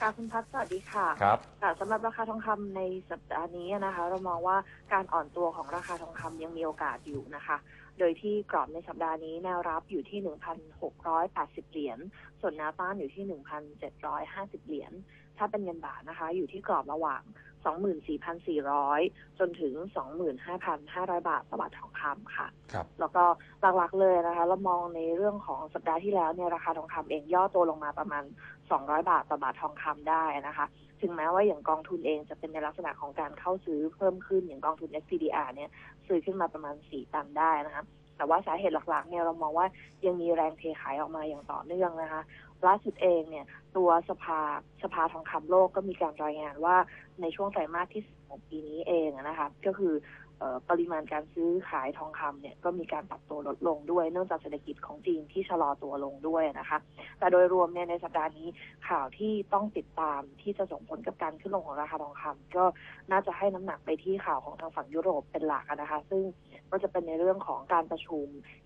ค่ะคุณพัฒน์สวัสดีค่ะครับค่ะสำหรับราคาทองคำในสัปดาห์นี้นะคะ เรามองว่าการอ่อนตัวของราคาทองคำยังมีโอกาสอยู่นะคะ โดยที่กรอบในสัปดาห์นี้แนวรับอยู่ที่ 1,680 เหรียญส่วนแนวต้านอยู่ที่ 1,750 เหรียญถ้าเป็นเงินบาทนะคะ อยู่ที่กรอบระหว่าง 24,400 จนถึง 25,500 บาทต่อบาททองคำค่ะ ครับ แล้วก็หลักๆเลยนะคะ เรามองในเรื่องของสัปดาห์ที่แล้วเนี่ยราคาทองคำเองย่อตัวลงมาประมาณ 200 บาทต่อบาททองคำได้นะคะถึงแม้ว่าอย่างกองทุนเองจะเป็นในลักษณะของการเข้าซื้อเพิ่มขึ้นอย่างกองทุน SPDR เนี่ยซื้อขึ้นมาประมาณ 4 ตันได้นะคะ แต่ว่าสาเหตุหลักๆเนี่ยเรามองว่ายังมีแรงเทขายออกมาอย่างต่อเนื่องนะคะล่าสุดเองเนี่ยตัวสภาสภาทองคำโลกก็มีการรายงานว่าในช่วงไตรมาสที่สองของปีนี้เองนะคะก็คืออปริมาณการซื้อขายทองคำเนี่ยก็มีการปรับตัวลดลงด้วย เนื่องจากเศรษฐกิจของจีนที่ชะลอตัวลงด้วยนะคะ แต่โดยรวมเนี่ยในสัปดาห์นี้ข่าวที่ต้องติดตามที่จะส่งผลกับการขึ้นลงของราคาทองคำก็น่าจะให้น้ำหนักไปที่ข่าวของทางฝั่งยุโรปเป็นหลักนะคะ ซึ่งก็จะเป็นในเรื่องของการประชุม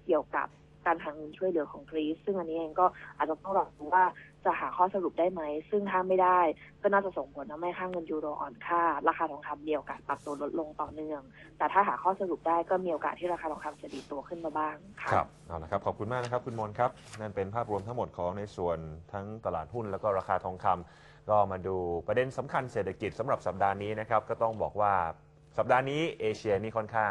เกี่ยวกับการหาเงินช่วยเหลือของกรีซซึ่งอันนี้เองก็อาจจะต้องรอดูว่าจะหาข้อสรุปได้ไหม ซึ่งถ้าไม่ได้ ก็น่าจะส่งผลทำให้ค่าเงินยูโรอ่อนค่า ราคาทองคำมีโอกาสปรับตัวลดลงต่อเนื่อง แต่ถ้าหาข้อสรุปได้ก็มีโอกาสที่ราคาทองคำจะดีตัวขึ้นมาบ้างครับเอาละครับขอบคุณมากนะครับคุณมนครับนั่นเป็นภาพรวมทั้งหมดของในส่วนทั้งตลาดหุ้นแล้วก็ราคาทองคำก็มาดูประเด็นสำคัญเศรษฐกิจสำหรับสัปดาห์นี้นะครับก็ต้องบอกว่าสัปดาห์นี้เอเชียนี่ค่อนข้าง